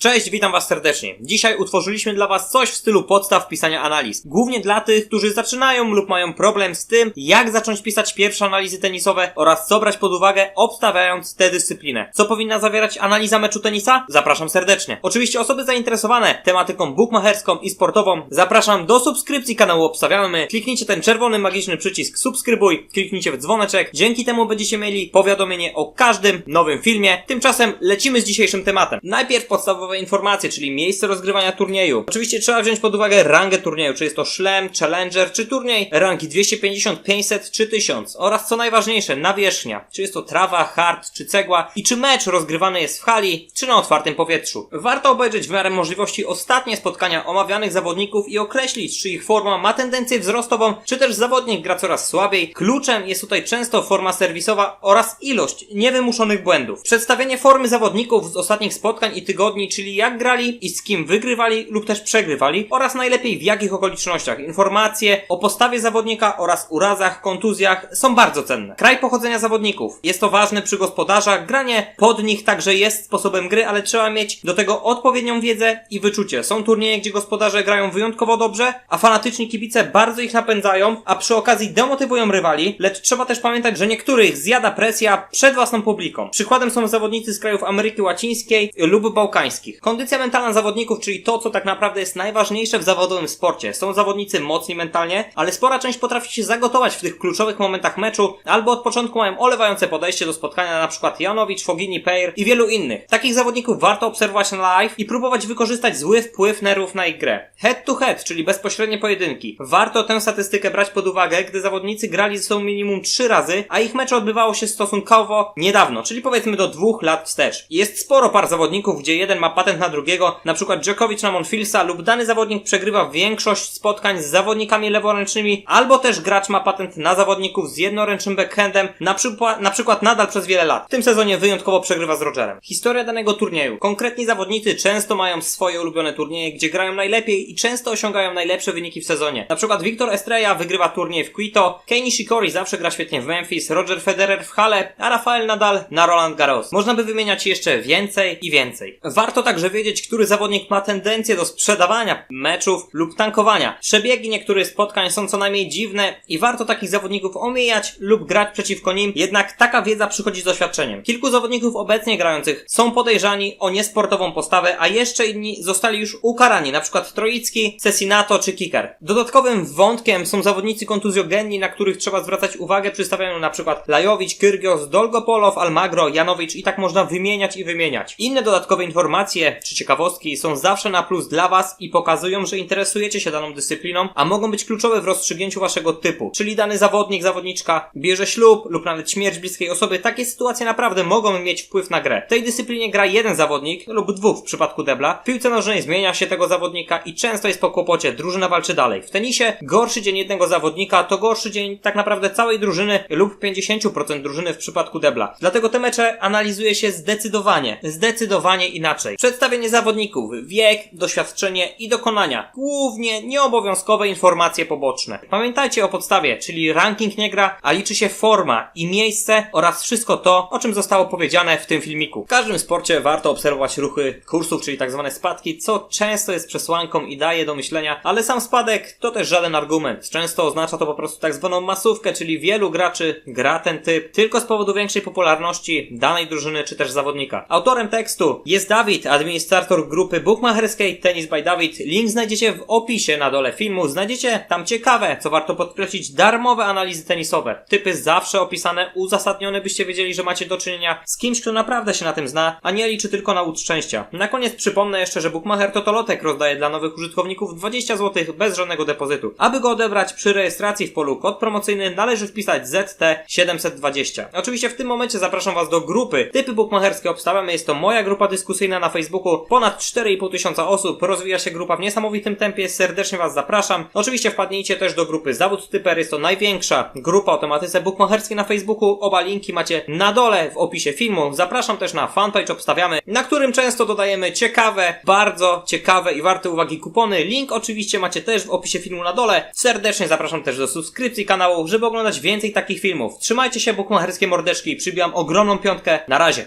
Cześć, witam Was serdecznie. Dzisiaj utworzyliśmy dla Was coś w stylu podstaw pisania analiz. Głównie dla tych, którzy zaczynają lub mają problem z tym, jak zacząć pisać pierwsze analizy tenisowe oraz co brać pod uwagę, obstawiając tę dyscyplinę. Co powinna zawierać analiza meczu tenisa? Zapraszam serdecznie. Oczywiście osoby zainteresowane tematyką bukmacherską i sportową zapraszam do subskrypcji kanału Obstawiamy. Kliknijcie ten czerwony magiczny przycisk subskrybuj, kliknijcie w dzwoneczek. Dzięki temu będziecie mieli powiadomienie o każdym nowym filmie. Tymczasem lecimy z dzisiejszym tematem. Najpierw podstawowe informacje, czyli miejsce rozgrywania turnieju. Oczywiście trzeba wziąć pod uwagę rangę turnieju, czy jest to szlem, challenger, czy turniej rangi 250, 500 czy 1000 oraz co najważniejsze, nawierzchnia, czy jest to trawa, hard czy cegła i czy mecz rozgrywany jest w hali, czy na otwartym powietrzu. Warto obejrzeć w miarę możliwości ostatnie spotkania omawianych zawodników i określić, czy ich forma ma tendencję wzrostową, czy też zawodnik gra coraz słabiej. Kluczem jest tutaj często forma serwisowa oraz ilość niewymuszonych błędów. Przedstawienie formy zawodników z ostatnich spotkań i tygodni, czyli jak grali i z kim wygrywali lub też przegrywali oraz najlepiej w jakich okolicznościach. Informacje o postawie zawodnika oraz urazach, kontuzjach są bardzo cenne. Kraj pochodzenia zawodników. Jest to ważne przy gospodarzach. Granie pod nich także jest sposobem gry, ale trzeba mieć do tego odpowiednią wiedzę i wyczucie. Są turnieje, gdzie gospodarze grają wyjątkowo dobrze, a fanatyczni kibice bardzo ich napędzają, a przy okazji demotywują rywali, lecz trzeba też pamiętać, że niektórych zjada presja przed własną publiką. Przykładem są zawodnicy z krajów Ameryki Łacińskiej lub Bałkańskich. Kondycja mentalna zawodników, czyli to, co tak naprawdę jest najważniejsze w zawodowym sporcie. Są zawodnicy mocni mentalnie, ale spora część potrafi się zagotować w tych kluczowych momentach meczu, albo od początku mają olewające podejście do spotkania, na przykład Janowicz, Fogini, Peir i wielu innych. Takich zawodników warto obserwować na live i próbować wykorzystać zły wpływ nerwów na ich grę. Head to head, czyli bezpośrednie pojedynki. Warto tę statystykę brać pod uwagę, gdy zawodnicy grali ze sobą minimum 3 razy, a ich mecz odbywało się stosunkowo niedawno, czyli powiedzmy do dwóch lat wstecz. Jest sporo par zawodników, gdzie jeden ma patent na drugiego, na przykład Djokovic na Monfilsa lub dany zawodnik przegrywa większość spotkań z zawodnikami leworęcznymi, albo też gracz ma patent na zawodników z jednoręcznym backhandem, na, przykład, na przykład nadal przez wiele lat. W tym sezonie wyjątkowo przegrywa z Rogerem. Historia danego turnieju. Konkretni zawodnicy często mają swoje ulubione turnieje, gdzie grają najlepiej i często osiągają najlepsze wyniki w sezonie. Na przykład Victor Estrella wygrywa turniej w Quito, Kei Nishikori zawsze gra świetnie w Memphis, Roger Federer w Halle, a Rafael Nadal na Roland Garros. Można by wymieniać jeszcze więcej i więcej. Warto także wiedzieć, który zawodnik ma tendencję do sprzedawania meczów lub tankowania. Przebiegi niektórych spotkań są co najmniej dziwne i warto takich zawodników omijać lub grać przeciwko nim, jednak taka wiedza przychodzi z doświadczeniem. Kilku zawodników obecnie grających są podejrzani o niesportową postawę, a jeszcze inni zostali już ukarani, przykład Troicki, Cesinato czy Kicker. Dodatkowym wątkiem są zawodnicy kontuzjogenni, na których trzeba zwracać uwagę przy stawianiu przykład Lajowicz, Kyrgios, Dolgopolow, Almagro, Janowicz i tak można wymieniać i wymieniać. Inne dodatkowe informacje czy ciekawostki są zawsze na plus dla Was i pokazują, że interesujecie się daną dyscypliną, a mogą być kluczowe w rozstrzygnięciu Waszego typu. Czyli dany zawodnik, zawodniczka bierze ślub lub nawet śmierć bliskiej osoby. Takie sytuacje naprawdę mogą mieć wpływ na grę. W tej dyscyplinie gra jeden zawodnik lub dwóch w przypadku debla. W piłce nożnej zmienia się tego zawodnika i często jest po kłopocie. Drużyna walczy dalej. W tenisie gorszy dzień jednego zawodnika to gorszy dzień tak naprawdę całej drużyny lub 50% drużyny w przypadku debla. Dlatego te mecze analizuje się zdecydowanie, zdecydowanie inaczej. Przedstawienie zawodników, wiek, doświadczenie i dokonania. Głównie nieobowiązkowe informacje poboczne. Pamiętajcie o podstawie, czyli ranking nie gra, a liczy się forma i miejsce oraz wszystko to, o czym zostało powiedziane w tym filmiku. W każdym sporcie warto obserwować ruchy kursów, czyli tak zwane spadki, co często jest przesłanką i daje do myślenia, ale sam spadek to też żaden argument. Często oznacza to po prostu tak zwaną masówkę, czyli wielu graczy gra ten typ tylko z powodu większej popularności danej drużyny czy też zawodnika. Autorem tekstu jest Dawid, administrator grupy bukmacherskiej Tennis by Dawid. Link znajdziecie w opisie na dole filmu. Znajdziecie tam ciekawe, co warto podkreślić, darmowe analizy tenisowe. Typy zawsze opisane, uzasadnione, byście wiedzieli, że macie do czynienia z kimś, kto naprawdę się na tym zna, a nie liczy tylko na łód szczęścia. Na koniec przypomnę jeszcze, że Bookmacher Totolotek rozdaje dla nowych użytkowników 20 zł bez żadnego depozytu. Aby go odebrać przy rejestracji w polu kod promocyjny należy wpisać ZT720. Oczywiście w tym momencie zapraszam Was do grupy Typy Bookmacherskie Obstawiamy. Jest to moja grupa dyskusyjna na Facebooku. Ponad 4,5 tysiąca osób. Rozwija się grupa w niesamowitym tempie. Serdecznie Was zapraszam. Oczywiście wpadnijcie też do grupy Zawód Typer. Jest to największa grupa o tematyce bookmacherskiej na Facebooku. Oba linki macie na dole w opisie filmu. Zapraszam też na fanpage Obstawiamy, na którym często dodajemy ciekawe, bardzo ciekawe i warte uwagi kupony. Link oczywiście macie też w opisie filmu na dole. Serdecznie zapraszam też do subskrypcji kanału, żeby oglądać więcej takich filmów. Trzymajcie się, bookmacherskie mordeczki. Przybijam ogromną piątkę. Na razie.